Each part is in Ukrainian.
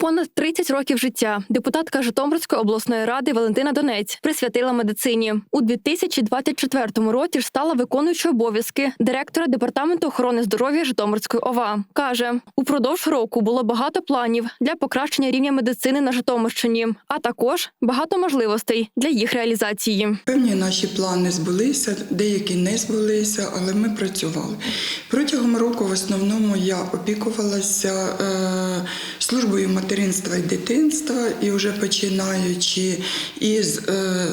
Понад 30 років життя депутатка Житомирської обласної ради Валентина Донець присвятила медицині. У 2024 році ж стала виконуючою обов'язки директора департаменту охорони здоров'я Житомирської ОВА. каже, упродовж року було багато планів для покращення рівня медицини на Житомирщині, а також багато можливостей для їх реалізації. Певні наші плани збулися, деякі не збулися, але ми працювали. Протягом року в основному я опікувалася е, службою материнства і дитинства, і вже починаючи із е,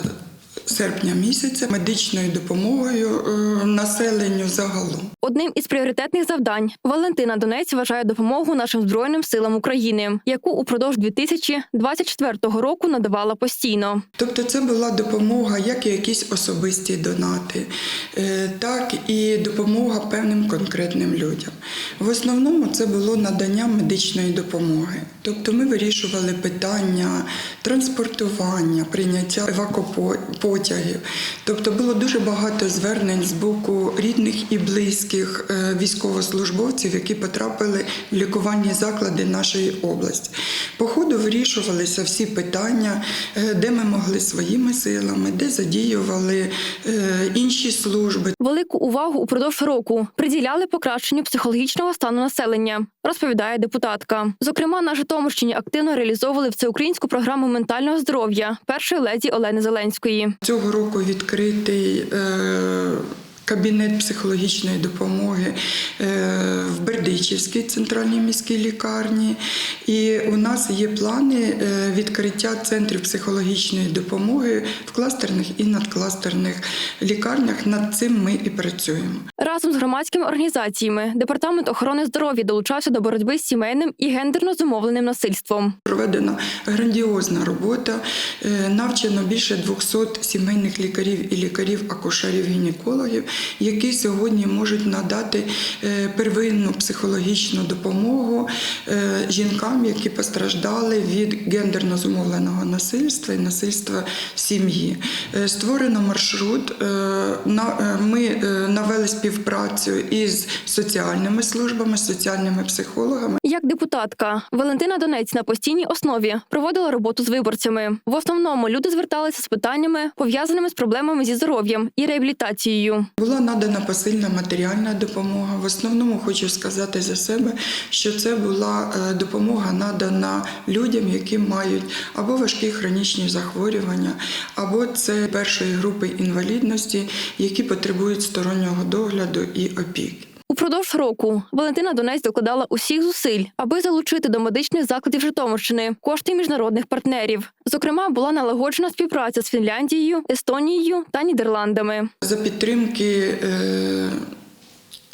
серпня місяця медичною допомогою е, населенню загалом. Одним із пріоритетних завдань Валентина Донець вважає допомогу нашим збройним силам України, яку упродовж 2024 року надавала постійно. Тобто це була допомога, як і якісь особисті донати, е, так і допомога певним конкретним людям. В основному це було надання медичної допомоги. Тобто ми вирішували питання транспортування, прийняття евакопотягів. Тобто було дуже багато звернень з боку рідних і близьких е, військовослужбовців, які потрапили в лікувальні заклади нашої області. По ходу вирішувалися всі питання, е, де ми могли своїми силами, де задіювали е, інші служби. Велику увагу упродовж року приділяли покращенню психологічного стану населення, розповідає депутатка. Зокрема, на Житомирщині активно реалізовували всеукраїнську програму ментального здоров'я першої леді Олени Зеленської. Цього року відкритий е, кабінет психологічної допомоги е, в Бердичівській центральній міській лікарні. І у нас є плани е, відкриття центрів психологічної допомоги в кластерних і надкластерних лікарнях. Над цим ми і працюємо. Разом з громадськими організаціями департамент охорони здоров'я долучався до боротьби з сімейним і гендерно зумовленим насильством. Проведена грандіозна робота. Е, Навчено більше 200 сімейних лікарів і лікарів-акушерів-гінекологів, які сьогодні можуть надати е, первинну психологічну допомогу е, жінкам, які постраждали від гендерно зумовленого насильства і насильства в сім'ї. Е, Створено маршрут. Ми навели співпрацю із соціальними службами, соціальними психологами. Як депутатка Валентина Донець на постійній основі проводила роботу з виборцями. В основному люди зверталися з питаннями, пов'язаними з проблемами зі здоров'ям і реабілітацією. Була надана посильна матеріальна допомога. В основному хочу сказати за себе, що це була е, допомога надана людям, які мають або важкі хронічні захворювання, або це першої групи інвалідності, які потребують стороннього догляду і опіки. Упродовж року Валентина Донець докладала усіх зусиль, аби залучити до медичних закладів Житомирщини кошти міжнародних партнерів. Зокрема, була налагоджена співпраця з Фінляндією, Естонією та Нідерландами. За підтримки е,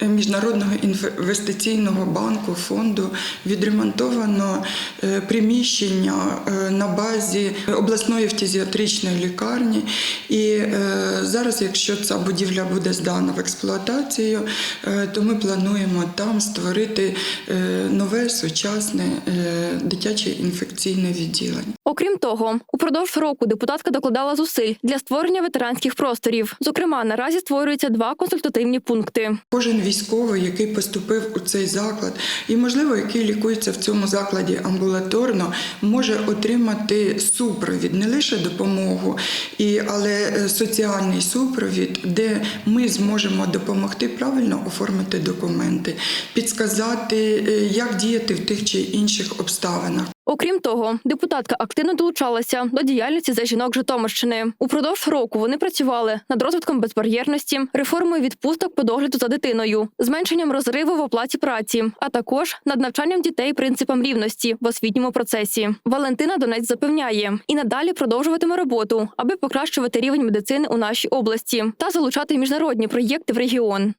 Міжнародного інвестиційного банку фонду відремонтовано е, приміщення е, на базі обласної фтизіатричної лікарні. І е, зараз, якщо ця будівля буде здана в експлуатацію, то ми плануємо там створити нове сучасне дитяче інфекційне відділення. Окрім того, упродовж року депутатка докладала зусиль для створення ветеранських просторів. Зокрема, наразі створюються два консультативні пункти. Кожен військовий, який поступив у цей заклад, і, можливо, який лікується в цьому закладі амбулаторно, може отримати супровід, не лише допомогу, і, але е, соціальний супровід, де ми зможемо допомогти правильно оформити документи, підсказати, е, як діяти в тих чи інших обставинах. Окрім того, депутатка активно долучалася до діяльності за жінок Житомирщини. Упродовж року вони працювали над розвитком безбар'єрності, реформою відпусток по догляду за дитиною, зменшенням розриву в оплаті праці, а також над навчанням дітей принципам рівності в освітньому процесі. Валентина Донець запевняє і надалі продовжуватиме роботу, аби покращувати рівень медицини у нашій області та залучати міжнародні проєкти в регіон.